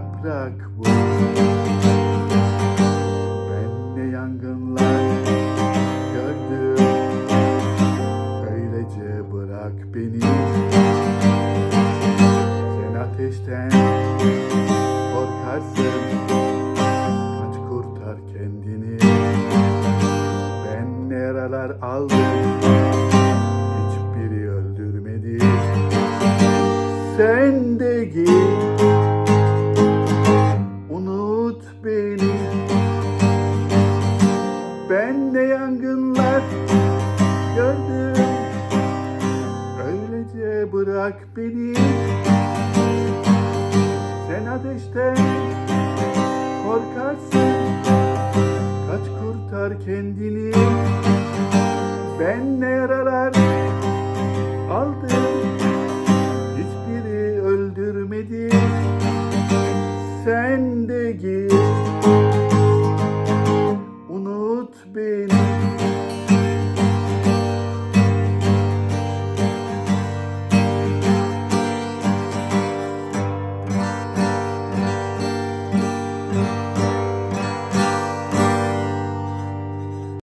yaprak bu. Ben de yangınlar gördüm. Öylece bırak beni. Sen ateşten korkarsın. Kaç kurtar kendini. Ben yaralar aldım. Hiçbiri öldürmedi. Sen de git beni. Ben de yangınlar gördüm. Öylece bırak beni. Sen ateşten korkarsın. Kaç kurtar kendini. Ben ne git Unut beni.